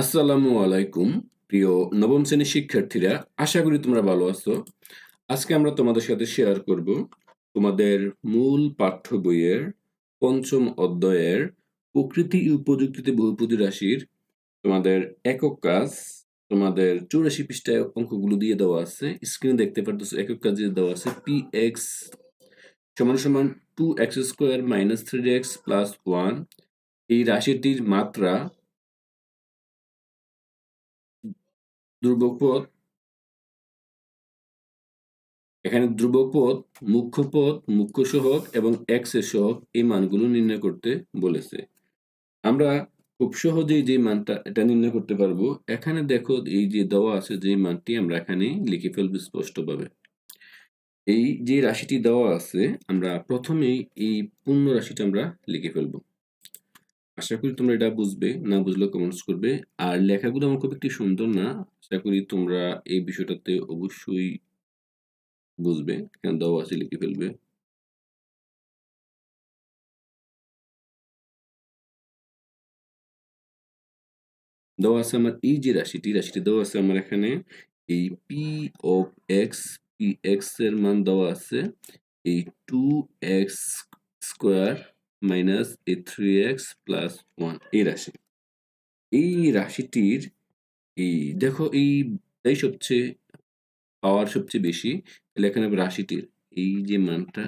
আসসালামু আলাইকুম, প্রিয় নবম শ্রেণির শিক্ষার্থীরা, আশা করি তোমরা ভালো আছো। আজকে আমরা তোমাদের সাথে শেয়ার করব তোমাদের মূল পাঠ্য বইয়ের পঞ্চম অধ্যায়ের প্রকৃতি উপযুক্তিতে বহুপদী রাশির তোমাদের একক কাজ, তোমাদের চৌরাশি পৃষ্ঠায় অঙ্কগুলো দিয়ে দেওয়া আছে স্ক্রিনে দেখতে পারতেছো, একক কাজ দিয়ে দেওয়া আছে পি এক্স সমান সমান two X square minus three X plus one এই রাশিটির মাত্রা ধ্রুবক এখানে ধ্রুবক পদ, মুখ্য পদ, মুখ্য সহক এবং এক্সের সহক এই মানগুলো নির্ণয় করতে বলেছে। আমরা খুব সহজেই যে মানটা, এটা নির্ণয় করতে পারব। এখানে দেখো এই যে দেওয়া আছে যে মানটি আমরা এখানে লিখে ফেলব স্পষ্টভাবে। এই যে রাশিটি দেওয়া আছে, আমরা প্রথমেই এই পূর্ণ রাশিটা আমরা লিখে ফেলব। আশা করি তোমরা এটা বুঝবে, না বুঝলে কমেন্টস করবে। আর লেখাগুলো আমার খুব একটি সুন্দর না, আশা করি তোমরা এই বিষয়টাতে অবশ্যই বুঝবে এখানে দেওয়া আছে লিখে ফেলবে। দেওয়া আছে আমার এই যে রাশিটি রাশিটি দেওয়া আছে আমার এখানে, এই পি অফ এক্স পি এক্সের মান দেওয়া আছে, এই টু এক্স স্কোয়ার মাইনাস এই থ্রি এক্স প্লাস ওয়ান এই রাশি। এই রাশিটির এই দেখো এই এই সবচেয়ে, পাওয়ার সবচেয়ে বেশি, তাহলে এখানে রাশিটির। এই যে মানটা,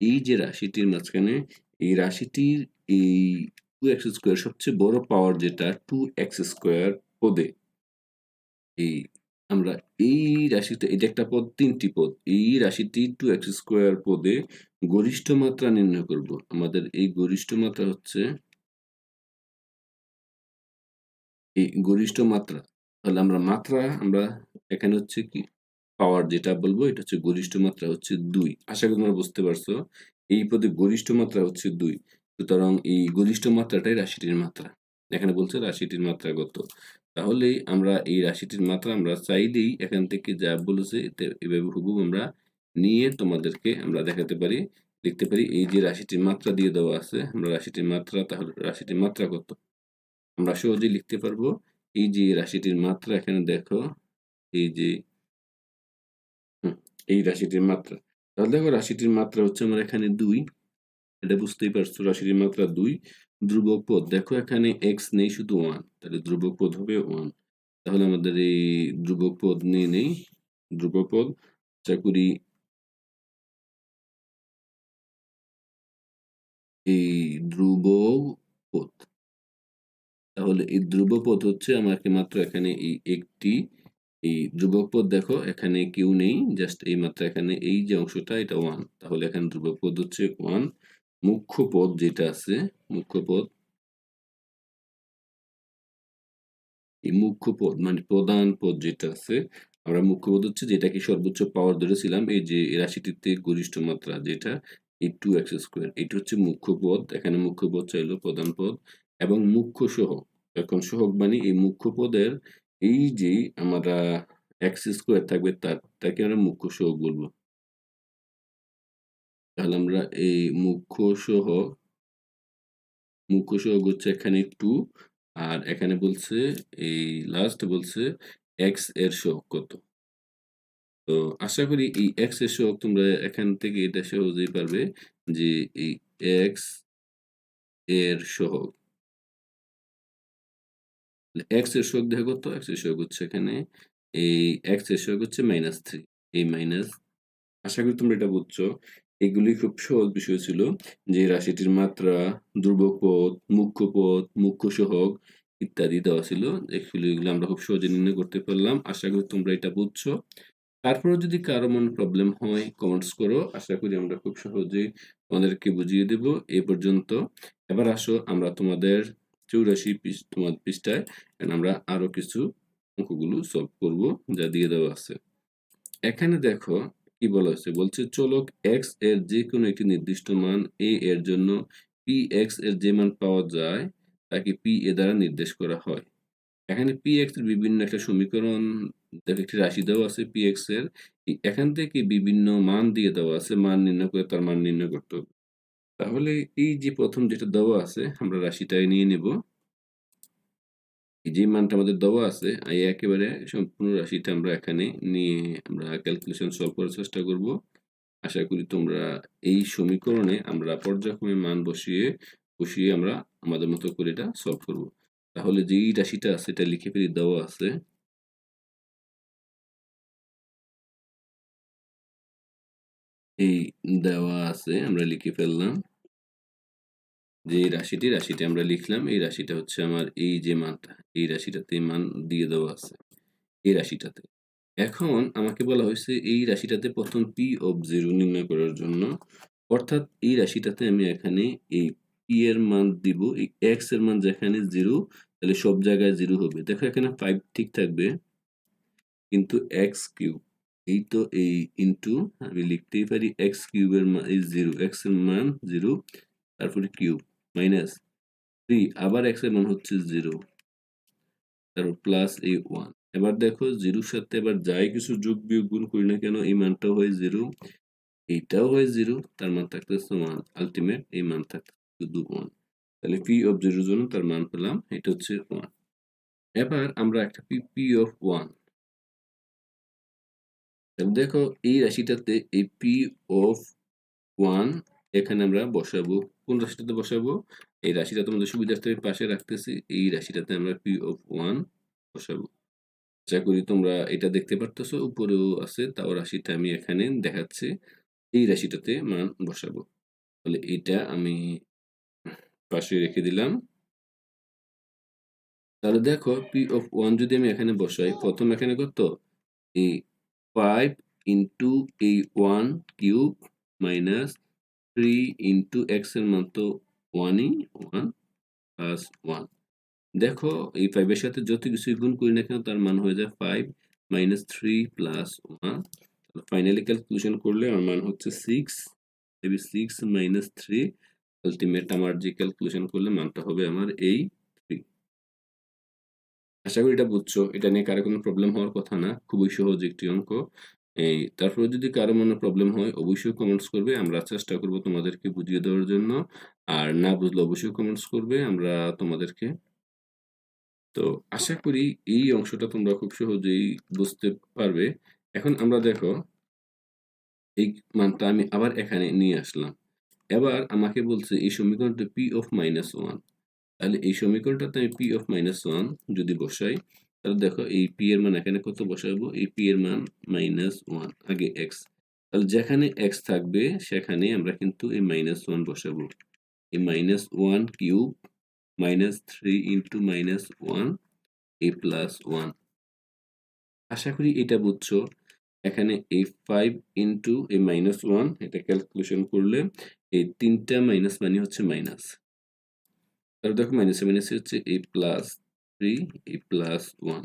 এই যে রাশিটির মাঝখানে, এই রাশিটির এই টু এক্স স্কোয়ার সবচেয়ে বড় পাওয়ার যেটা টু এক্স স্কোয়ার পদে এই আমরা এই রাশিতে, এটা একটা পদ, তিনটি পদ, এই রাশিটি টু এক্স স্কোয়ার পদে গরিষ্ঠ মাত্রা নির্ণয় করব। আমাদের এই গরিষ্ঠ মাত্রা হচ্ছে এই গরিষ্ঠ মাত্রা। তাহলে আমরা মাত্রা, আমরা এখানে হচ্ছে কি? পাওয়ার যেটা বলব, এটা হচ্ছে গরিষ্ঠ মাত্রা হচ্ছে দুই। আশা করি তোমরা বুঝতে পারছ, এই পদে গরিষ্ঠ মাত্রা হচ্ছে দুই। সুতরাং এই গরিষ্ঠ মাত্রাটাই রাশিটির মাত্রা। এখানে বলছে রাশিটির মাত্রা কত? তাহলে আমরা এই রাশিটির মাত্রা আমরা চাইলেই এখান থেকে যা বলেছে এতে এভাবে হুবুব আমরা নিয়ে তোমাদেরকে আমরা দেখাতে পারি লিখতে পারি। এই যে রাশিটির মাত্রা দিয়ে দেওয়া আছে, আমরা রাশিটির মাত্রা তাহলে রাশিটির মাত্রা কত? আমরা সহজেই লিখতে পারব। এই যে রাশিটির মাত্রা এখানে দেখো, এই যে এই রাশিটির মাত্রা। তাহলে দেখো রাশিটির মাত্রা হচ্ছে আমার এখানে দুই, এটা বুঝতেই পারছ রাশিটির মাত্রা দুই। ধ্রুবক পদ। দেখো এখানে এক্স নেই শুধু ওয়ান তাহলে ধ্রুবক পদ হবে ওয়ান তাহলে আমাদের এই ধ্রুবক পদ নিয়ে নেই। ধ্রুবক পদ চাকুরি এই ধ্রুব পথ তাহলে এই ধ্রুবপদ হচ্ছে আমাকে মাত্র এখানে এই একটি, এই ধ্রুবক পদ দেখো, এখানে কেউ নেই জাস্ট এই মাত্র এখানে এই যে অংশটা, এটা ওয়ান তাহলে এখানে ধ্রুবক পদ হচ্ছে ওয়ান মুখ্য পদ যেটা আছে মুখ্য পদ এই মুখ্য পদ মানে প্রধান পদ যেটা আছে, আমরা মুখ্য পদ হচ্ছে যেটাকে সর্বোচ্চ পাওয়ার ধরেছিলাম, এই যে রাশিটিতে গরিষ্ঠ মাত্রা যেটা, এই টু এক্স স্কোয়ার এটা হচ্ছে মুখ্য পদ এখানে মুখ্য পদ চাইলো প্রধান পদ, এবং মুখ্য সহক, এখন সহক মানে এই মুখ্য পদের এই যে আমরা এক্স স্কোয়ার থাকবে তার, তাকে আমরা মুখ্য সহক বলব। তাহলে আমরা এই মুখ্য সহক মুখ্য সহক হচ্ছে এখানে টু আর এখানে বলছে, এই লাস্ট বলছে এক্সের সহক কত? তো আশা করি এই এক্সের সহক তোমরা এখান থেকে এটা সহজেই পারবে যে এই এক্সের সহক এক্সের সহগ দেখো কত? এক্সের সহগ হচ্ছে এখানে, এই এক্সের সহগ হচ্ছে মাইনাস থ্রি এই মাইনাস আশা করি তোমরা এটা বুঝছ। এগুলি খুব সহজ বিষয় ছিল যে রাশিটির মাত্রা, ধ্রুবক পদ, মুখ্য পদ, মুখ্য সহগ ইত্যাদি দেওয়া ছিল। এগুলো এগুলো আমরা খুব সহজে নির্ণয় করতে পারলাম। আশা করি তোমরা এটা বুঝছ। তারপরে যদি কারও মনে প্রবলেম হয় কমেন্টস করো। আশা করি আমরা খুব সহজেই তোমাদেরকে বুঝিয়ে দেব। এ পর্যন্ত। এবার আসো আমরা তোমাদের চৌরাশি তোমার পৃষ্ঠায় আমরা আরও কিছু অঙ্কগুলো সলভ করব যা দিয়ে দেওয়া আছে। এখানে দেখো কি বলা হয়েছে? বলছে চলক এক্সের যে কোনো একটি নির্দিষ্ট মান এ এর জন্য পি এক্সের যে মান পাওয়া যায়, তাকে পি এ দ্বারা নির্দেশ করা হয়। এখানে পি এক্সের বিভিন্ন একটা সমীকরণ একটি রাশি দেওয়া আছে পি এক্সের এখান থেকে বিভিন্ন মান দিয়ে দেওয়া আছে, মান নির্ণয় করে তার মান নির্ণয় করতে হবে। তাহলে এই যে প্রথম যেটা দেওয়া আছে, আমরা রাশিটাই নিয়ে নেব। যে মানটা আমাদের দেওয়া আছে, এই একেবারে সম্পূর্ণ রাশিটা আমরা এখানে নিয়ে আমরা ক্যালকুলেশন সলভ করার চেষ্টা করব। আশা করি তোমরা এই সমীকরণে আমরা পর্যায়ক্রমে মান বসিয়ে বসিয়ে আমরা আমাদের মতো করে এটা সলভ করব। তাহলে যেই রাশিটা আছে, এটা লিখে ফেলি দেওয়া আছে। এই দেওয়া আছে, আমরা লিখে ফেললাম। যে এই রাশিটি রাশিটি আমরা লিখলাম, এই রাশিটা হচ্ছে আমার এই যে মানটা, এই রাশিটাতে মান দিয়ে দেওয়া আছে, এই রাশিটাতে। এখন আমাকে বলা হয়েছে এই রাশিটাতে প্রথম পি অফ জিরো নির্ণয় করার জন্য, অর্থাৎ এই রাশিটাতে আমি এখানে এই পি এর মান দিব, এই এক্সের মান যেখানে জিরো তাহলে সব জায়গায় জিরো হবে। দেখো এখানে ফাইভ ঠিক থাকবে, কিন্তু এক্স কিউব এই তো এই ইন্টু আমি লিখতেই পারি এক্স কিউবের মান, এই জিরো এক্সের মান জিরো তারপরে কিউব মাইনাস থ্রি আবার এক্সের মান হচ্ছে জিরো তারপর প্লাস এ ওয়ান এবার দেখো জিরোর সাথে এবার যাই কিছু যোগ বিয়োগ গুণ করি না কেন, এই মানটাও হয় জিরো এইটাও হয় জিরো তার মান থাকতেছে ওয়ান আলটিমেট এই মান থাকতে শুধু ওয়ান তাহলে পি অফ জিরোর জন্য তার মান পেলাম, এটা হচ্ছে ওয়ান এবার আমরা একটা পি পি অফ ওয়ান দেখো এই রাশিটাতে এই পি অফ ওয়ান এখানে আমরা বসাবো কোন রাশিটাতে বসাবো? এই রাশিটা তোমাদের সুবিধার্থে আমি পাশে রাখতেছি, এই রাশিটাতে আমরা পি অফ ওয়ান বসাবো। আশা করি তোমরা এটা দেখতে পারতেছো, উপরেও আছে, তাও রাশিটা আমি এখানে দেখাচ্ছি, এই রাশিটাতে মান বসাবো। তাহলে এটা আমি পাশে রেখে দিলাম। তাহলে দেখো পি অফ ওয়ান যদি আমি এখানে বসাই, প্রথম এখানে কত? এই ফাইভ ইন্টু এই one cube minus three into এক্সের মান তো ওয়ানই ওয়ান প্লাস ওয়ান দেখো, এই ফাইভের সাথে যত কিছু গুণ করি না কেন, তার মান হয়ে যায় five minus three plus one finally calculation করলে আমার মান হচ্ছে six maybe six minus three ultimate আমার যে ক্যালকুলেশন করলে মানটা হবে আমার এই থ্রি আশা করি এটা বুঝছ, এটা নিয়ে কারও কোনো প্রবলেম হওয়ার কথা না, খুবই সহজ একটি অঙ্ক। এই, তারপরে যদি কারও মনে প্রবলেম হয়, অবশ্যই কমেন্টস করবে। আমরা চেষ্টা করব তোমাদেরকে বুঝিয়ে দেওয়ার জন্য। আর না বুঝলে অবশ্যই কমেন্টস করবে আমরা তোমাদেরকে। তো আশা করি এই অংশটা তোমরা খুব সহজেই বুঝতে পারবে। এখন আমরা দেখো, এই মানটা আমি আবার এখানে নিয়ে আসলাম। এবার আমাকে বলছে এই সমীকরণটা পি অফ মাইনাস ওয়ান তাহলে এই সমীকরণটাতে আমি পি অফ মাইনাস ওয়ান যদি বসাই তাহলে দেখো এই পি এর মান এখানে কত বসাবো? এই পি এর মান মাইনাস ওয়ান আগে এক্স তাহলে যেখানে এক্স থাকবে, সেখানে আমরা কিন্তু এই মাইনাস ওয়ান বসাবো। এই minus one cube minus three into minus one এ প্লাস ওয়ান আশা করি এটা বুঝছ। এখানে এই ফাইভ ইন্টু এই মাইনাস ওয়ান এটা ক্যালকুলেশন করলে এই তিনটা মাইনাস মানে হচ্ছে মাইনাস তাহলে দেখো মাইনাস মাইনাস হচ্ছে এই plus three plus one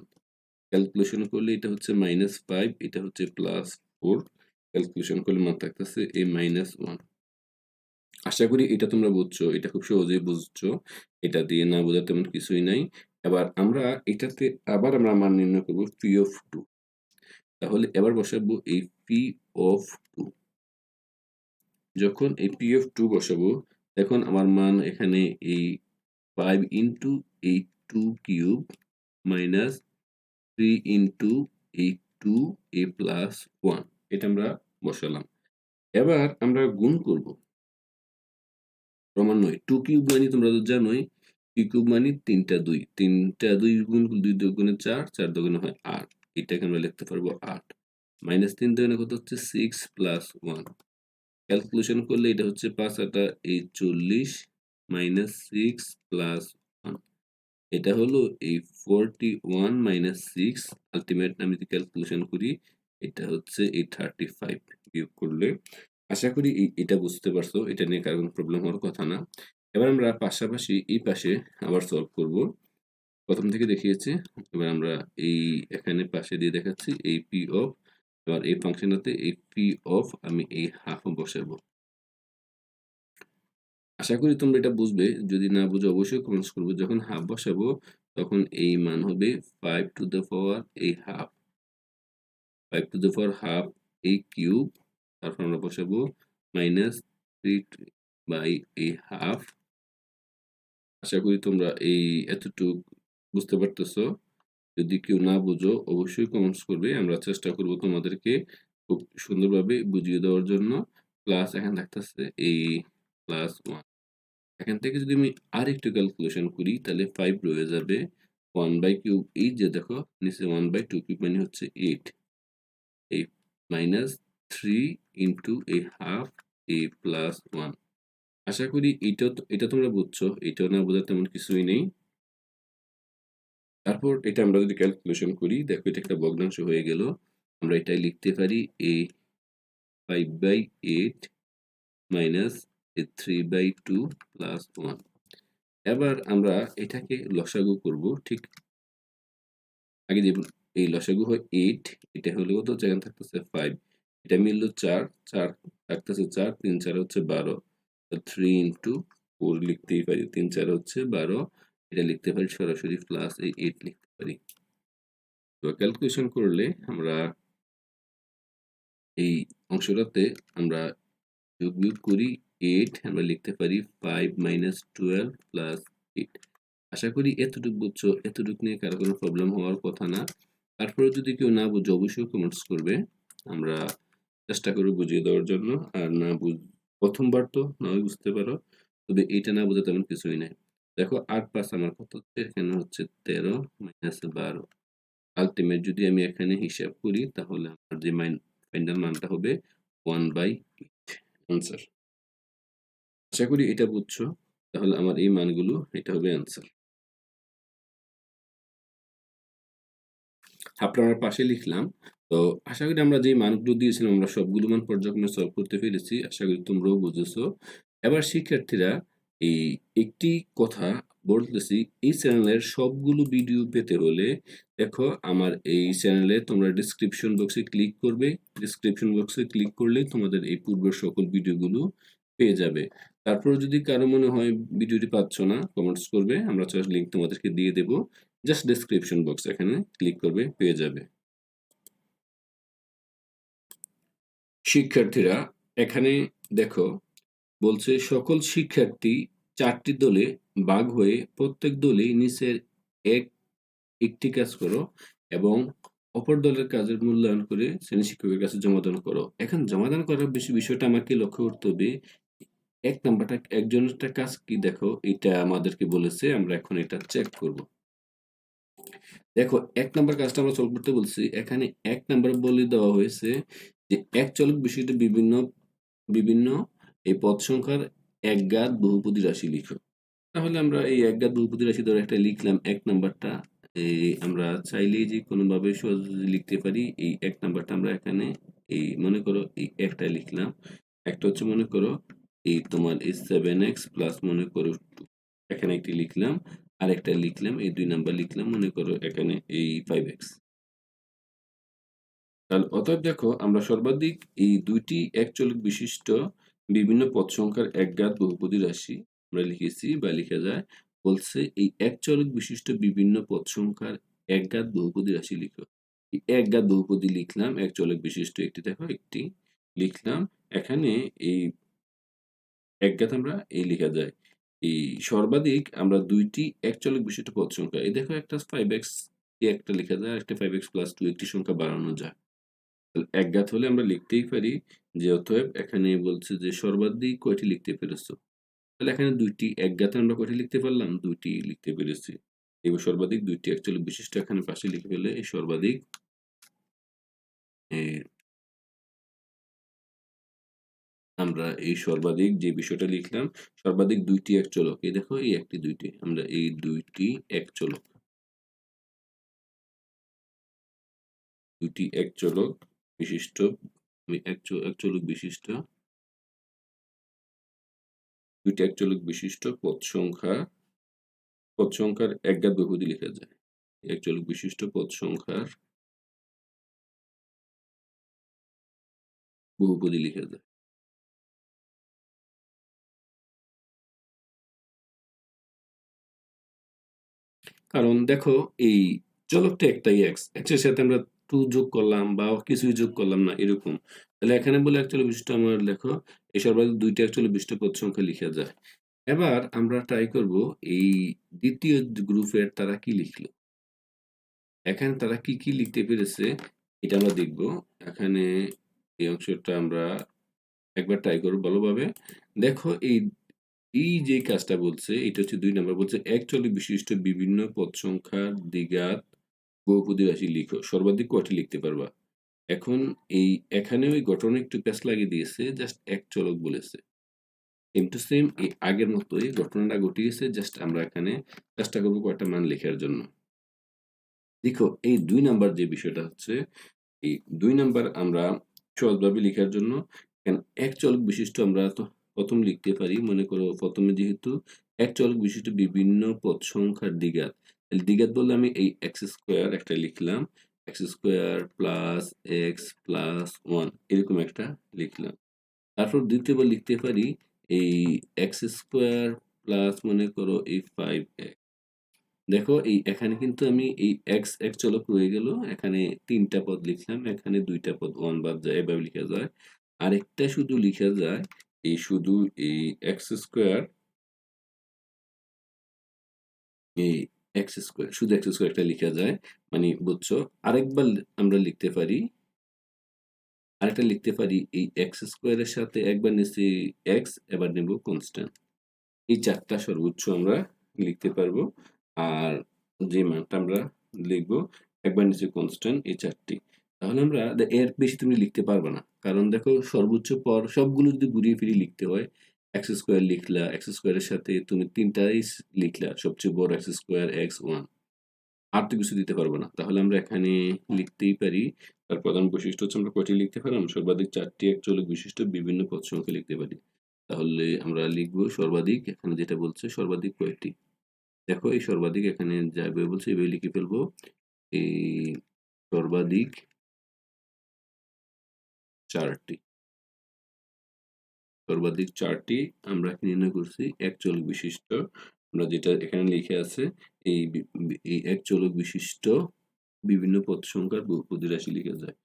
calculation করলে এটা হচ্ছে মাইনাস ফাইভ এটা হচ্ছে প্লাস ফোর ক্যালকুলেশন করলে মান থাকতেছে এই মাইনাস ওয়ান আশা করি এটা তোমরা বুঝছ, এটা খুব সহজেই বুঝছ। এটা দিয়ে না বোঝা তেমন কিছুই নাই। এবার আমরা এটাতে আবার আমরা মান নির্ণয় করব পি অফ টু তাহলে এবার বসাবো এই পি অফ টু যখন এই পি অফ টু বসাবো এখন আমার মান এখানে এই ফাইভ ইন্টু এই two cube minus three into এই টু এ প্লাস ওয়ান এটা আমরা বসালাম। এবার আমরা গুণ করব। ক্রমান্বয়ে টু কিউব মানে তোমরা তো জানোই পি কিউব মানে তিনটা দুই। তিনটা দুই গুণ দুই দুগুণে চার চার দুগুণে হয় আট। এটাকে আমরা লিখতে পারব আট। মাইনাস তিন দুগুণে কত হচ্ছে? সিক্স প্লাস ওয়ান ক্যালকুলেশন করলে এটা হচ্ছে পাঁচ আটা এই চল্লিশ। মাইনাস সিক্স প্লাস এটা হলো এই forty one minus six ultimate আমি যদি ক্যালকুলেশন করি, এটা হচ্ছে এই থার্টি ফাইভ বিয়োগ করলে, আশা করি এটা বুঝতে পারছ, এটা নিয়ে কারও প্রবলেম হওয়ার কথা না। এবার আমরা পাশাপাশি এই পাশে আবার সলভ করব। প্রথম থেকে দেখিয়েছি, এবার আমরা এই এখানে পাশে দিয়ে দেখাচ্ছি, এই পি অফ এবার এই ফাংশনটাতে এই পি অফ আমি এই হাফ বসাবো। আশা করি তোমরা এটা বুঝবে যদি না বুঝো অবশ্যই কমেন্টস করব যখন হাফ বসাবো, তখন এই মান হবে ফাইভ টু দ্য পাওয়ার এই half five to the power half এই কিউব তারপর আমরা বসাবো মাইনাস থ্রি বাই এই হাফ আশা করি তোমরা এই এতটুক বুঝতে পারতেছো? যদি কেউ না বুঝো, অবশ্যই কমেন্টস করবে। আমরা চেষ্টা করব তোমাদেরকে খুব সুন্দরভাবে বুঝিয়ে দেওয়ার জন্য। প্লাস এখানে থাকতেছে এই প্লাস 1 এখান থেকে যদি আমি আর একটু ক্যালকুলেশন করি, তাহলে ফাইভ রয়ে যাবে ওয়ান বাই কিউব এই যে দেখো, নিচে ওয়ান বাই টু কিউব মানে হচ্ছে এইট এই মাইনাস 3 ইনটু এ হাফ এ প্লাস ওয়ান আশা করি এটা এটা তোমরা বুঝছ, এটাও না বোঝার তেমন কিছুই নেই। তারপর এটা আমরা যদি ক্যালকুলেশন করি, দেখো এটা একটা ভগ্নাংশ হয়ে গেল, আমরা এটাই লিখতে পারি এ five by eight minus three by two plus one এবার আমরা এটাকে লসাগু করব, ঠিক? আগে যে এই লসাগু হয় এইট এটা হলে কত যেখানে থাকতেছে ফাইভ এটা মিললো চার চার থাকতেছে চার, তিন চার হচ্ছে বারো। থ্রি ইন্টু ফোর লিখতেই পারি, তিন চার হচ্ছে বারো। এটা লিখতে পারি সরাসরি প্লাস এই এইট লিখতে পারি। তো ক্যালকুলেশন করলে আমরা এই অংশটাতে আমরা যোগ বিয়োগ করি এইট আমরা লিখতে পারি five minus twelve plus eight আশা করি এতটুকু বুঝছ, এতটুকু নিয়ে কারও কোনো প্রবলেম হওয়ার কথা না। তারপরে যদি কেউ না বুঝো, অবশ্যই কমেন্টস করবে। আমরা চেষ্টা করব বুঝিয়ে দেওয়ার জন্য। আর না বুঝ, প্রথমবার তো নয় বুঝতে পারো। তবে এইটা না বোঝা তেমন কিছুই নাই। দেখো আট পাঁচ আমার কত হচ্ছে? এখানে হচ্ছে তেরো মাইনাস বারো। আলটিমেট যদি আমি এখানে হিসাব করি, তাহলে আমার যে মাইন ফাইনাল মানটা হবে ওয়ান বাই আনসার আশা করি এটা বুঝছ। তাহলে আমার এই মানগুলো, এটা হবে আনসার আপনার পাশে লিখলাম। তো আশা করি আমরা যে মানগুলো দিয়েছিলাম, আমরা সবগুলো মান পর্যায়ক্রমে সলভ করতে পেরেছি। আশা করি তোমরাও বুঝেছ। এবার শিক্ষার্থীরা এই একটি কথা বলতেছি, এই চ্যানেলের সবগুলো ভিডিও পেতে হলে দেখো আমার এই চ্যানেলে তোমরা ডিসক্রিপশন বক্সে ক্লিক করবে। ডিসক্রিপশন বক্সে ক্লিক করলে তোমাদের এই পূর্বের সকল ভিডিওগুলো পেয়ে যাবে। তারপর যদি কারও মনে হয় ভিডিওটি পাচ্ছ না কমেন্টস করবে, আমরা লিঙ্ক তোমাদেরকে দিয়ে দেব। জাস্ট ডিসক্রিপশন বক্স এখানে ক্লিক করবে, পেয়ে যাবে। শিক্ষার্থীরা, এখানে দেখো, বলছে সকল শিক্ষার্থী চারটি দলে ভাগ হয়ে প্রত্যেক দলে নিচের এক একটি কাজ করো এবং অপর দলের কাজের মূল্যায়ন করে শ্রেণি শিক্ষকের কাছে জমাদান করো। এখন জমাদান করার বেশি বিষয়টা আমাকে লক্ষ্য করতে হবে, এক নাম্বারটা, একজনেরটা কাজ কি দেখো, এটা আমাদেরকে বলেছে, আমরা এখন এটা চেক করব। দেখো, এক নাম্বার কাজটা আমরা সলভ করতে বলছি, এখানে এক নাম্বার বলে দেওয়া হয়েছে যে এক চলক বিষয়টা বিভিন্ন বিভিন্ন এই পদ সংখ্যার একঘাত বহুপদী রাশি লিখো। তাহলে আমরা এই একঘাত বহুপদী রাশি ধরে একটা লিখলাম, এক নাম্বারটা। এই আমরা চাইলেই যে কোনোভাবে সহজে লিখতে পারি, এই এক নাম্বারটা আমরা এখানে এই, মনে করো এই একটা লিখলাম। একটা হচ্ছে মনে করো এই তোমার সেভেন এক্স প্লাস মনে করো এখানে একটি লিখলাম আর একটা লিখলাম, এই দুই নাম্বার লিখলাম, মনে করো এখানে এই ফাইভ এক্স তাহলে অতএব দেখো, আমরা সর্বাধিক এই দুইটি একচলিক বিশিষ্ট বিভিন্ন পদ সংখ্যার একঘাত বহুপদী রাশি আমরা লিখেছি বা লিখা যায়, বলছে এই একচলিক বিশিষ্ট বিভিন্ন পদ সংখ্যার একঘাত বহুপদী রাশি লিখো। একঘাত বহুপদী লিখলাম একচলিক বিশিষ্ট একটি, দেখো একটি লিখলাম, এখানে এই একঘাত আমরা এই লেখা যায়। এই সর্বাধিক আমরা দুইটি একচলিক বিশিষ্ট পদ সংখ্যা, এই দেখো একটা ফাইভ এক্স একটা লেখা যায় একটা ফাইভ এক্স প্লাস টু একটি সংখ্যা বাড়ানো যায়। একঘাত হলে আমরা লিখতেই পারি যে, অতএব এখানে বলছে যে, সর্বাধিক কয়টি লিখতে পেরেছ? তাহলে এখানে দুইটি একঘাতে আমরা কয়টি লিখতে পারলাম? দুইটি লিখতে পেরেছি। এবার সর্বাধিক দুইটি অ্যাকচুয়ালি বিশিষ্ট এখানে পাশে লিখে ফেলে, এই সর্বাধিক আমরা এই সর্বাধিক যে বিষয়টা লিখলাম, সর্বাধিক দুইটি এক চলক। এই দেখো, এই একটি দুইটি, আমরা এই দুইটি এক চলক। দুইটি এক চলক বিশিষ্ট এক চলক বিশিষ্ট। দুইটি এক চলক বিশিষ্ট পদ সংখ্যা, পদ সংখ্যার একঘাত বহুপদী লেখা যায়। এক চলক বিশিষ্ট পদ সংখ্যার বহুপদী লেখা যায়। কারণ দেখো, এই চলকটা একটাই এক্স এক্সের সাথে আমরা টু যোগ করলাম বা কিছুই যোগ করলাম না, এরকম। তাহলে এখানে বলে একচল্লিশ বিশিষ্ট আমার লেখো, এই সর্বাধিক দুইটা একচল্লিশ বিশিষ্ট পদ সংখ্যা লিখা যায়। এবার আমরা ট্রাই করব এই দ্বিতীয় গ্রুপের তারা কি লিখলো। এখানে তারা কি কি লিখতে পেরেছে, এটা আমরা দেখব। এখানে এই অংশটা আমরা একবার ট্রাই করব ভালোভাবে। দেখো এই এই যে কাজটা বলছে, এটা হচ্ছে দুই নম্বর, বলছে একচল্লি বিশিষ্ট বিভিন্ন পদ সংখ্যার দ্বিঘাত বহুপদী রাশি লিখো সর্বাধিক কয়টি লিখতে পারবা। এখন এই, এখানে ওই ঘটনা একটু প্যাচ লাগিয়ে দিয়েছে জাস্ট এক চলক বলেছে। সেম টু সেম এই আগের মতোই ঘটনাটা ঘটিয়েছে জাস্ট আমরা এখানে চেষ্টা করব কয়েকটা মান লেখার জন্য। দেখো, এই দুই নাম্বার যে বিষয়টা হচ্ছে, এই দুই নাম্বার আমরা সহজভাবে লেখার জন্য এক চলক বিশিষ্ট আমরা তো প্রথম লিখতে পারি, মনে করো প্রথমে যেহেতু এক চলক বিশিষ্ট বিভিন্ন পদ সংখ্যার তাহলে দ্বিঘাত বললে আমি এই এক্স স্কোয়ার একটা লিখলাম X square plus X plus one এরকম একটা লিখলাম তারপর দ্বিতীয়বার লিখতে পারি এই এক্স স্কোয়ার প্লাস মনে করো এই ফাইভ এক্স দেখো এই এখানে কিন্তু আমি এই এক্স এক চলক রয়ে গেল এখানে তিনটা পদ লিখলাম এখানে দুইটা পদ ওয়ান বাদ যায় এভাবে লিখা যায় আরেকটা শুধু লিখা যায় এই শুধু এই এক্স স্কোয়ার এই এক্স স্কোয়ার শুধু এক্স স্কোয়ারটা লিখা যায় মানে বুঝছ? আরেকবার আমরা লিখতে পারি, আরেকটা লিখতে পারি, এই এক্স স্কোয়ারের সাথে একবার নিচ্ছি এক্স এবার নেব কনস্ট্যান্ট এই চারটা সর্বোচ্চ আমরা লিখতে পারব, আর যে মানটা আমরা লিখব, একবার নিচে কনস্ট্যান্ট এই চারটি। তাহলে আমরা, এর বেশি তুমি লিখতে পারবে না, কারণ দেখো সর্বোচ্চ পর সবগুলো যদি ঘুরিয়ে ফিরিয়ে লিখতে হয় এক্স স্কোয়ার লিখলা এক্স স্কোয়ারের সাথে তুমি তিনটাই লিখলা, সবচেয়ে বড় এক্স স্কোয়ার এক্স ওয়ান আর তো কিছু দিতে পারব না। তাহলে আমরা এখানে লিখতেই পারি। তার প্রধান বৈশিষ্ট্য হচ্ছে আমরা কয়টি লিখতে পারি? আমরা সর্বাধিক চারটি একচল্লিশ বিশিষ্ট বিভিন্ন পদ সংখ্যা লিখতে পারি। তাহলে আমরা লিখব সর্বাধিক, এখানে যেটা বলছে সর্বাধিক কয়টি? দেখো, এই সর্বাধিক এখানে যাবে বলছে, এভাবে লিখে ফেলব। এই সর্বাধিক চারটি। সর্বাধিক চারটি আমরা নির্ণয় করছি। এক চলক বিশিষ্ট, আমরা যেটা এখানে লিখে আছে, এই এই এক চলক বিশিষ্ট বিভিন্ন পদ সংখ্যার বহুপদী রাশি লিখে যায়।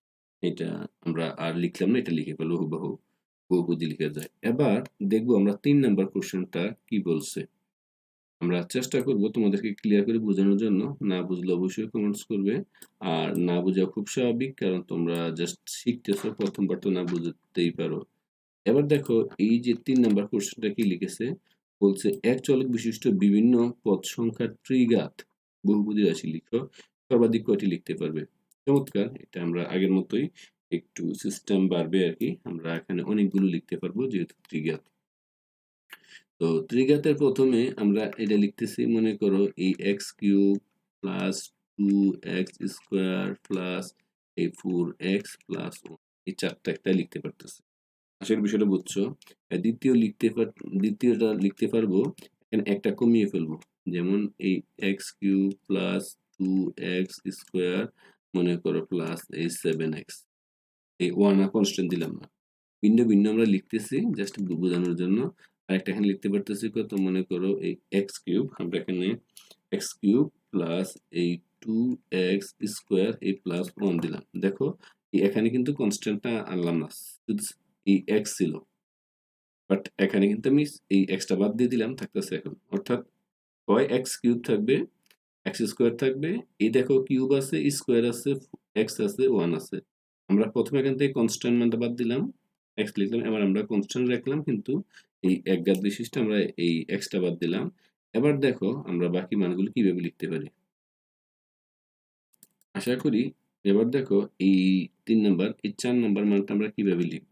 এটা আমরা আর লিখলাম না, এটা লিখে ফেলব হুবহু বহুপদী লিখে যায়। এবার দেখব আমরা তিন নাম্বার কোশ্চেনটা কি বলছে। আমরা চেষ্টা করব তোমাদেরকে ক্লিয়ার করে বোঝানোর জন্য। না বুঝলে অবশ্যই কমেন্টস করবে। আর না বোঝা খুব স্বাভাবিক, কারণ তোমরা জাস্ট শিখতেছো, প্রথমবার তো না বুঝতেই পারো। এবার দেখো, এই যে তিন নাম্বার কোশ্চেনটা কি লিখেছে? বলছে, এক চলক বিশিষ্ট বিভিন্ন পদ সংখ্যার ত্রিঘাত বহুপদী রাশি লিখো, সর্বাধিক কয়টি লিখতে পারবে? চমৎকার, এটা আমরা আগের মতোই একটু সিস্টেম বাড়বে আর কি, আমরা এখানে অনেকগুলো লিখতে পারব যেহেতু ত্রিঘাত। তো ত্রিঘাতের প্রথমে আমরা এটা লিখতেছি, মনে করো এই X cube plus two X square plus এই ফোর এক্স প্লাস এই চারটা একটা লিখতে পারতেছি। আসলে বিষয়টা বুঝছ। দ্বিতীয় লিখতে পার, দ্বিতীয়টা লিখতে পারব, এখানে একটা কমিয়ে ফেলব। যেমন এই X cube plus two X square মনে করো প্লাস এই সেভেন এক্স এই ওয়ান কনস্ট্যান্ট দিলাম না। ভিন্ন ভিন্ন আমরা লিখতেছি জাস্ট বোঝানোর জন্য। আরেকটা এখানে লিখতে পারতেছি কত? মনে করো এই এক্স কিউব আমরা এখানে এক্স কিউব প্লাস এই টু এক্স স্কোয়ার এই প্লাস ওয়ান দিলাম। দেখো এখানে কিন্তু কনস্ট্যান্টটা আনলাম না। এই এক্স ছিল। বাট এখানে কিন্তু আমি এই এক্সটা বাদ দিয়ে দিলাম, থাকতেছে এখন। অর্থাৎ হয় এক্স কিউব থাকবে এক্স স্কোয়ার থাকবে। এই দেখো কিউব আছে স্কোয়ার আছে এক্স আছে ওয়ান আছে। আমরা প্রথমে এখান থেকে কনস্ট্যান্ট মানটা বাদ দিলাম। এক্স লিখলাম, এবার আমরা কনস্ট্যান্ট রাখলাম, কিন্তু এই এক গাদ বিশিষ্ট আমরা এই এক্সটা বাদ দিলাম। এবার দেখো আমরা বাকি মানগুলো কীভাবে লিখতে পারি। আশা করি এবার দেখো এই তিন নাম্বার, এই চার নাম্বার মানটা আমরা কীভাবে লিখব?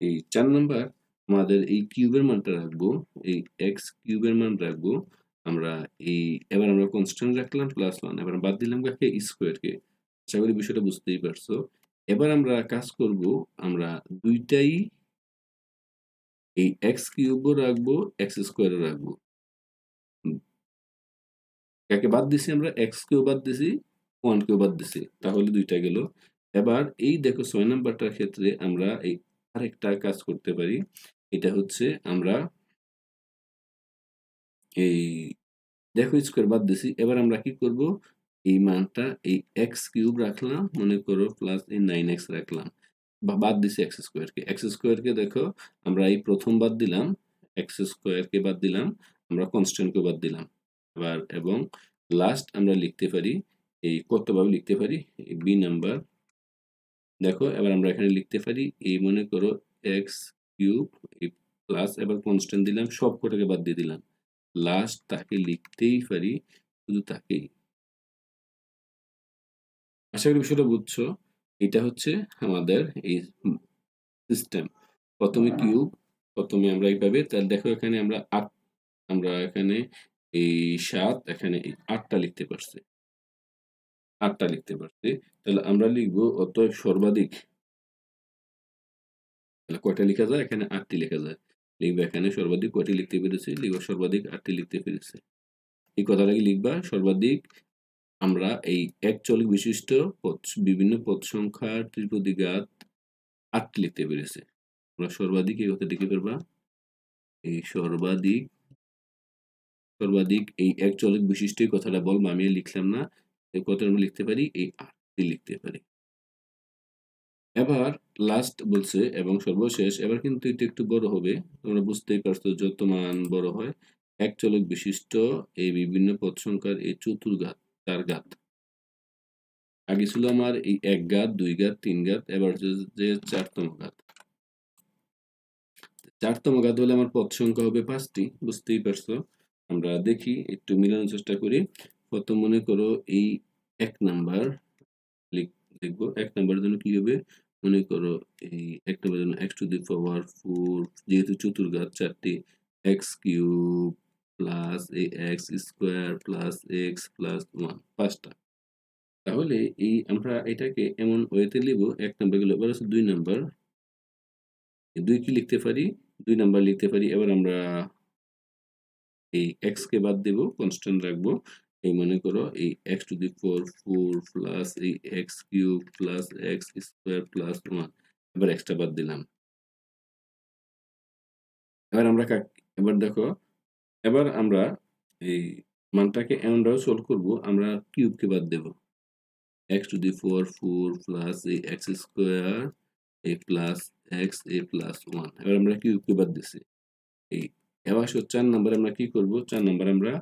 এই চার নাম্বার আমাদের এই কিউবের মানটা রাখব, এই এক্স কিউবের মান রাখব, আমরা এই, এবার আমরা কনস্ট্যান্ট রাখলাম প্লাস ওয়ান এবার বাদ দিলাম কাকে? স্কোয়ারকে আশা করি বিষয়টা বুঝতেই পারছ। এবার আমরা কাজ করব, আমরা দুইটাই এই এক্স কিউবও রাখব এক্স স্কোয়ারও রাখব। কাকে বাদ দিছি আমরা? এক্স কেও বাদ দিছি ওয়ান কেও বাদ দিছি, তাহলে দুইটা গেল। এবার এই দেখো ছয় নাম্বারটার ক্ষেত্রে আমরা এই আরেকটা কাজ করতে পারি। এটা হচ্ছে আমরা এই দেখো স্কোয়ার বাদ দিছি। এবার আমরা কি করব? এই মানটা এই এক্স কিউব রাখলাম, মনে করো প্লাস এই নাইন এক্স রাখলাম। বা বাদ দিছি এক্স স্কোয়ারকে এক্স স্কোয়ারকে দেখো, আমরা এই প্রথম বাদ দিলাম এক্স স্কোয়ারকে বাদ দিলাম, আমরা কনস্ট্যান্টকে বাদ দিলাম। এবার এবং লাস্ট আমরা লিখতে পারি, এই কতভাবে লিখতে পারি? বি নাম্বার দেখো, এবার আমরা এখানে লিখতে পারি এই মনে করো এক্স কিউব এই প্লাস এবার কনস্ট্যান্ট দিলাম, সব কটাকে বাদ দিয়ে দিলাম। লাস্ট তাকে লিখতেই পারি, শুধু তাকেই। আশা করি বিষয়টা বুঝছ? এটা হচ্ছে আমাদের এই সিস্টেম প্রথমে কিউব প্রথমে আমরা এইভাবে তাহলে দেখো এখানে আমরা আট, আমরা এখানে এই সাত, এখানে আটটা লিখতে পারছি। আটটা লিখতে পারছি। তাহলে আমরা লিখব অতএব সর্বাধিক তাহলে কয়টা লেখা যায়? এখানে আটটি লেখা যায়। লিখবে এখানে সর্বাধিক কয়টি লিখতে পেরেছি? লিখব সর্বাধিক আটটি লিখতে পেরেছি। এই কথাটাকে লিখবা? সর্বাধিক আমরা এই এক চলিক বিশিষ্ট পদ, বিভিন্ন পদ সংখ্যার ত্রিপদীঘাত আটটি লিখতে পেরেছে। আমরা সর্বাধিক এই কথা লিখে পারবা এই সর্বাধিক সর্বাধিক এই এক চলিক বিশিষ্ট কথাটা বলব, আমি লিখলাম না। আমরা লিখতে পারি, এই আটটি লিখতে পারি। এবার লাস্ট বলছে, এবং সর্বশেষ, এবার কিন্তু এটা একটু বড় হবে। তোমরা বুঝতেই পারছ যত মান বড় হয়। এক চলক বিশিষ্ট এই বিভিন্ন পদ সংখ্যার এই চতুর্ঘাত চার ঘাত আগে ছিল আমার এই এক ঘাত, দুই ঘাত, তিন ঘাত, এবার যে চারতম ঘাত। চারতম ঘাত হলে আমার পদ সংখ্যা হবে পাঁচটি, বুঝতেই পারছ। আমরা দেখি, একটু মিলানোর চেষ্টা করি। প্রথম মনে করো এই এক নাম্বার লিখব এক নাম্বারের জন্য কি হবে? মনে করো এই এক নাম্বারের জন্য X to the power four যেহেতু চতুর্ঘাত চারটি এক্স কিউব প্লাস এই X square plus X plus one পাঁচটা। তাহলে এই আমরা এটাকে এমন ওয়েতে লিখব এক নাম্বার গেলে এবার হচ্ছে দুই নাম্বার। দুই কি লিখতে পারি? দুই নাম্বার লিখতে পারি। এবার আমরা এই এক্স কে বাদ দেব কনস্ট্যান্ট রাখব। এই মনে করো এই X to the four four plus এই X cube plus X square plus one এবার এক্সটা বাদ দিলাম। এবার আমরা এবার দেখো, এবার আমরা এই মানটাকে এমনভাবে সলভ করব, আমরা কিউবকে বাদ দেব। X to the four four plus এই এক্স স্কোয়ার এ প্লাস এক্স এ প্লাস ওয়ান এবার আমরা কিউবকে বাদ দিছি। এই, এবার চার নাম্বার আমরা কি করব? চার নাম্বার আমরা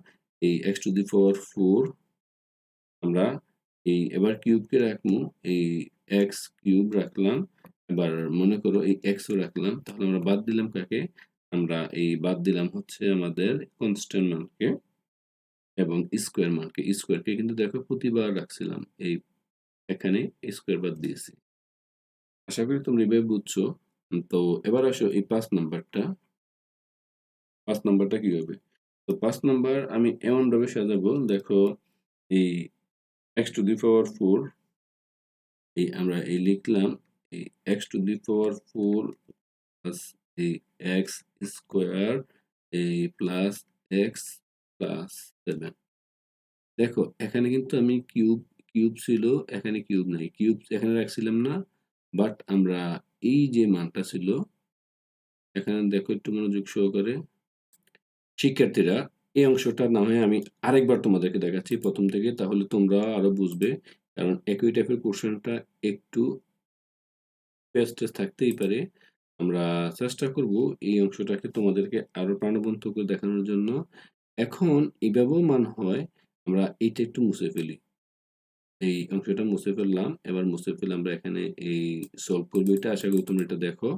এই X to the power four আমরা এই এবার কিউবকে রাখব, এই এক্স কিউব রাখলাম। এবার মনে করো এই এক্সও রাখলাম, তাহলে আমরা বাদ দিলাম কাকে? আমরা এই বাদ দিলাম হচ্ছে আমাদের কনস্ট্যান্ট মানকে এবং স্কোয়ার মানকে। স্কোয়ারকে কিন্তু দেখো প্রতিবার রাখছিলাম, এই এখানে স্কোয়ার বাদ দিয়েছি। আশা করি তোমরা এভাবে বুঝছ। তো এবার আসো এই পাঁচ নাম্বারটা। পাঁচ নাম্বারটা কি হবে তো পাঁচ নাম্বার আমি এমনভাবে সাজাবো, দেখো এই X to the power four এই আমরা এই লিখলাম, এই X to the power four plus এই এক্স স্কোয়ার এই প্লাস এক্স প্লাস সেভেন দেখো, এখানে কিন্তু আমি কিউব কিউব ছিল, এখানে কিউব নাই। কিউব এখানে রাখছিলাম না বাট আমরা এই যে মানটা ছিল, এখানে দেখো একটু মনোযোগ সহকারে শিক্ষার্থীরা, এই অংশটা না হয় আমি আরেকবার তোমাদেরকে দেখাচ্ছি। প্রথম থেকে, তাহলে তোমরা আরও বুঝবে। কারণ একই টাইপের কোশ্চেনটা একটু পেস্টেজ থাকতেই পারে। আমরা চেষ্টা করব এই অংশটাকে তোমাদেরকে আরও প্রাণবন্ত করে দেখানোর জন্য। এখন এইভাবেও মান হয়, আমরা এইটা একটু মুছে ফেলি। এই অংশটা মুছে ফেললাম। এবার মুছে ফেলে আমরা এখানে এই সলভ করব। এটা আশা করি তোমরা এটা দেখো।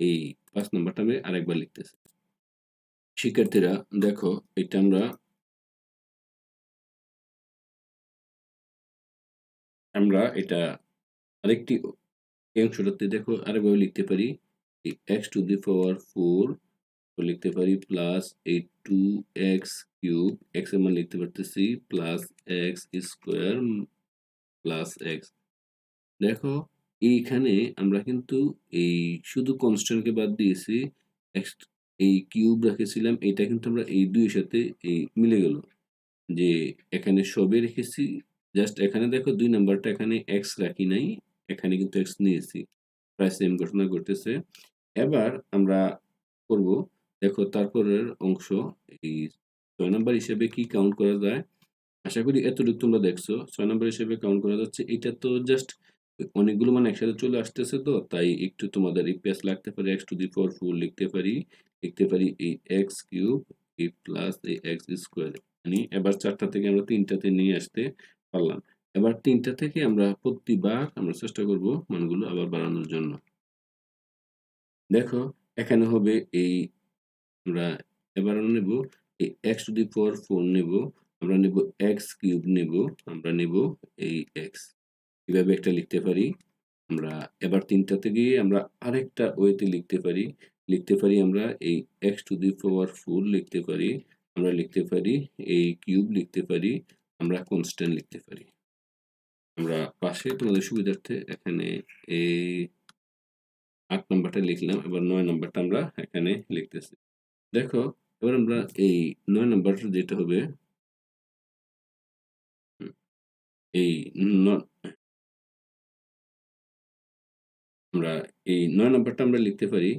এই পাঁচ নাম্বারটা আমি আরেকবার লিখতেছি। শিক্ষার্থীরা, দেখো, এটা আমরা আমরা এটা আরেকটি অংশটাতে দেখো, আরেকভাবে লিখতে পারি X to the power four লিখতে পারি প্লাস এই টু এক্স কিউব এক্সের মান লিখতে পারতেছি plus X square plus X দেখো, এইখানে আমরা কিন্তু এই শুধু কনস্ট্যান্টকে বাদ দিয়েছি এক্স এই কিউব রেখেছিলাম, এটা কিন্তু আমরা এই দুইয়ের সাথে, এই মিলে গেল। যে এখানে সবে রেখেছি জাস্ট এখানে দেখো দুই নাম্বারটা এখানে এক্স রাখি নাই, এখানে কিন্তু এক্স নিয়েছি। প্রায় সেম ঘটনা ঘটতেছে। এবার আমরা করব, দেখো তারপরের অংশ, এই ছয় নাম্বার হিসেবে কি কাউন্ট করা যায়? আশা করি এতটুকু তোমরা দেখছ। ছয় নাম্বার হিসেবে কাউন্ট করা যাচ্ছে, এটা তো জাস্ট অনেকগুলো মানে একসাথে চলে আসতেছে তো, তাই একটু তোমাদের এই পেস লাগতে পারে X to the four four লিখতে পারি। লিখতে পারি এই এক্স কিউব এই প্লাস এই এক্স স্কোয়ার মানে এবার চারটা থেকে আমরা তিনটাতে নিয়ে আসতে পারলাম। এবার তিনটা থেকে আমরা প্রতিবার আমরা চেষ্টা করব মানগুলো আবার বাড়ানোর জন্য। দেখো, এখানে হবে এই আমরা এবার নেব, এই X to the power four নেব, আমরা নেব এক্স কিউব নেব, আমরা নেব এই এক্স এভাবে একটা লিখতে পারি। আমরা এবার তিনটা থেকে আমরা আরেকটা ওয়েতে লিখতে পারি। লিখতে পারি আমরা, এই X to the power four লিখতে পারি, আমরা লিখতে পারি, এই কিউব লিখতে পারি, আমরা কনস্ট্যান্ট লিখতে পারি। আমরা পাশে তোমাদের সুবিধার্থে এখানে এই আট নাম্বারটা লিখলাম, এবার নয় নাম্বারটা আমরা এখানে লিখতেছি। দেখো, এবার আমরা এই নয় নাম্বারটা যেটা হবে। এই আমরা এই নয় নাম্বারটা আমরা লিখতে পারি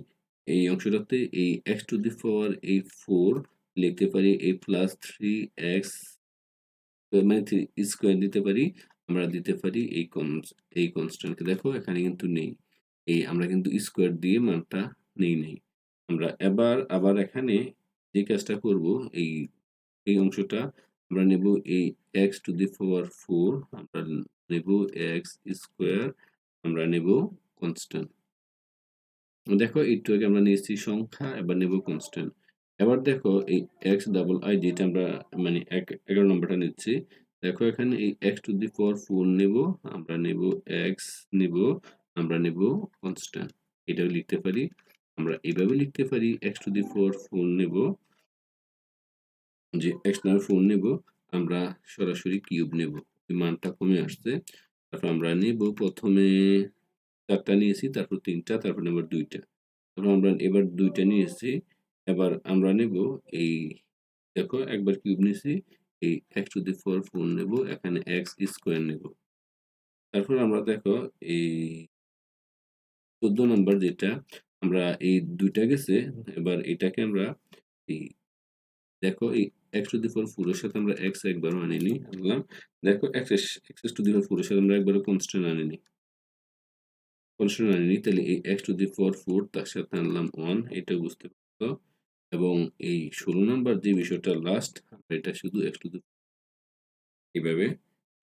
এই অংশটাতে এই এক্স টু দি পাওয়ার এই ফোর লিখতে পারি, এই প্লাস থ্রি এক্স মানে থ্রি স্কোয়ার দিতে পারি, আমরা দিতে পারি এই কনস এই কনস্ট্যান্টকে দেখো, এখানে কিন্তু নেই। এই আমরা কিন্তু স্কোয়ার দিয়ে মানটা নেই নেই। আমরা এবার, আবার এখানে যে কাজটা করব, এই এই অংশটা আমরা নেব এই X to the power four আমরা নেব এক্স স্কোয়ার আমরা নেব কনস্ট্যান্ট দেখো একটু আগে আমরা নিয়েছি সংখ্যা, এবার নেব কনস্ট্যান্ট এবার দেখো, এই এক্স ডাবল আই যেটা আমরা মানে এক, এগারো নম্বরটা নিচ্ছি, দেখো এখানে এই X to the four four নেব, আমরা নেব এক্স নেব, আমরা নেব কনস্ট্যান্ট এটাও লিখতে পারি, আমরা এভাবে লিখতে পারি X to the four four নেব, যে এক্স নামে ফোর নেব, আমরা সরাসরি কিউব নেব মানটা কমে আসছে। তারপর আমরা নেব প্রথমে চারটা নিয়েছি, তারপর তিনটা, তারপর নেব দুইটা। তারপর আমরা এবার দুইটা নিয়েছি এবার আমরা নেব এই, দেখো একবার কিউব নিয়েছি, এই X to the four four নেব, এখানে এক্স স্কোয়ার নেব। তারপর আমরা দেখো এই চোদ্দ নম্বর যেটা, আমরা এই দুইটা গেছে, এবার এটাকে আমরা এই, দেখো এই এক্স টু দি ফোর ফোরের সাথে আমরা এক্স একবার আনিনি আনলাম দেখো X X to the four ফোরের সাথে আমরা একবার কনস্ট্যান্ট আনিনি। কনস্ট্যান্ট আনিনি তাহলে এই X to the four four তার সাথে আনলাম ওয়ান এটা বুঝতে পারতো এবং এই ষোলো নাম্বার যে বিষয়টা লাস্ট এটা শুধু এক্স টু দি এইভাবে।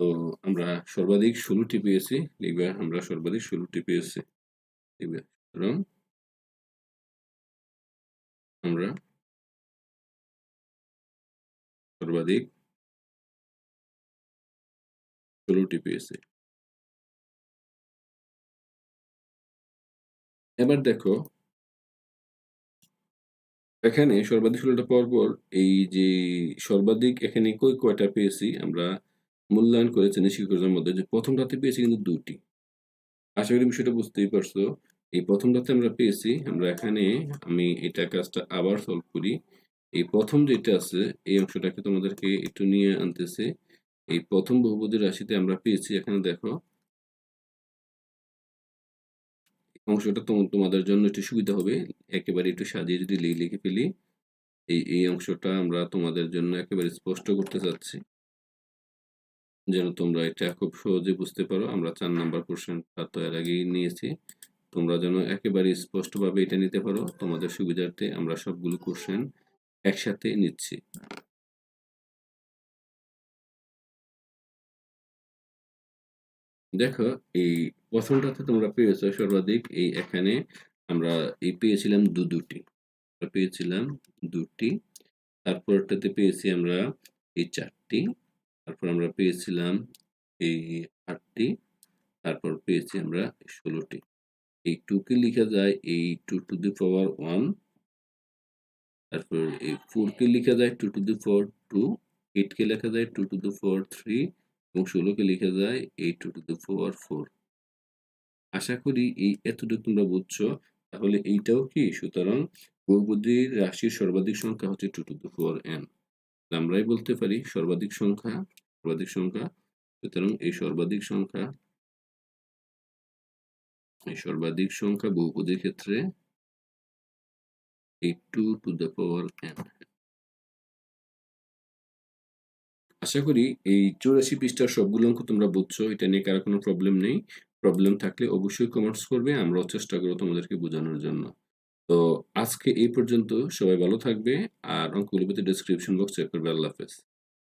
তো আমরা সর্বাধিক ষোলোটি পেয়েছি লিখবে আমরা সর্বাধিক ষোলোটি পেয়েছি। লিখবে সুতরাং আমরা সর্বাধিক ষোলোটি পেয়েছি। এবার দেখো, এখানে সর্বাধিক ষোলোটা পাওয়ার পর এই যে সর্বাধিক এখানে কই কয়টা পেয়েছি আমরা মূল্যায়ন করেছি শিক্ষকদের মধ্যে যে প্রথমটাতে পেয়েছি কিন্তু দুটি আশা করি বিষয়টা বুঝতেই পারছ। এই প্রথম প্রথমটাতে আমরা পেয়েছি, আমরা এখানে আমি এটা কাজটা আবার সলভ করি। এই প্রথম যেটা আছে, এই অংশটাকে তোমাদেরকে একটু নিয়ে আনতেছে। এই প্রথম বহুপদী রাশিতে আমরা পেয়েছি, এখানে দেখো অংশটা তোমার তোমাদের জন্য একটু সুবিধা হবে। একেবারে একটু সাজিয়ে যদি লিখে ফেলি, এই এই অংশটা আমরা তোমাদের জন্য একেবারে স্পষ্ট করতে চাচ্ছি। যেন তোমরা এটা খুব সহজে বুঝতে পারো। আমরা চার নাম্বার কোশ্চেনটা তো এর আগেই নিয়েছি। তোমরা যেন একেবারে স্পষ্টভাবে এটা নিতে পারো। তোমাদের সুবিধার্থে আমরা সবগুলো কোশ্চেন একসাথে নিচ্ছি। দেখো, এই প্রথমটাতে তোমরা পেয়েছ সর্বাধিক, এই এখানে আমরা এই পেয়েছিলাম দু দুটি। পেয়েছিলাম দুটি, তারপরটাতে পেয়েছি আমরা এই চারটি, তারপর আমরা পেয়েছিলাম এই আটটি, তারপর পেয়েছি আমরা ষোলোটি। এই টুকে লিখা যায় এই two to the power one, তারপর এই ফোরকে লেখা যায় two to the power two, এইটকে লেখা যায় two to the power three, এবং ষোলোকে লেখা যায় এই two to the power four. আশা করি এই এতটুকু তোমরা বুঝছ। তাহলে এইটাও কি? সুতরাং বহুপদীর রাশির সর্বাধিক সংখ্যা হচ্ছে two to the power N আমরাই বলতে পারি সর্বাধিক সংখ্যা সর্বাধিক সংখ্যা। সুতরাং এই সর্বাধিক সংখ্যা, এই সর্বাধিক সংখ্যা বহুপদীর ক্ষেত্রে এই two to the power N আশা করি এই চৌরাশি পৃষ্ঠার সবগুলো অঙ্ক তোমরা বুঝছ, এটা নিয়ে কারও কোনো প্রবলেম নেই। প্রবলেম থাকলে অবশ্যই কমেন্টস করবে, আমরাও চেষ্টা করব তোমাদেরকে বোঝানোর জন্য। তো আজকে এই পর্যন্ত সবাই ভালো থাকবে, আর অঙ্কগুলো ডিসক্রিপশন বক্স চেক করবে আল্লাহ হাফেজ।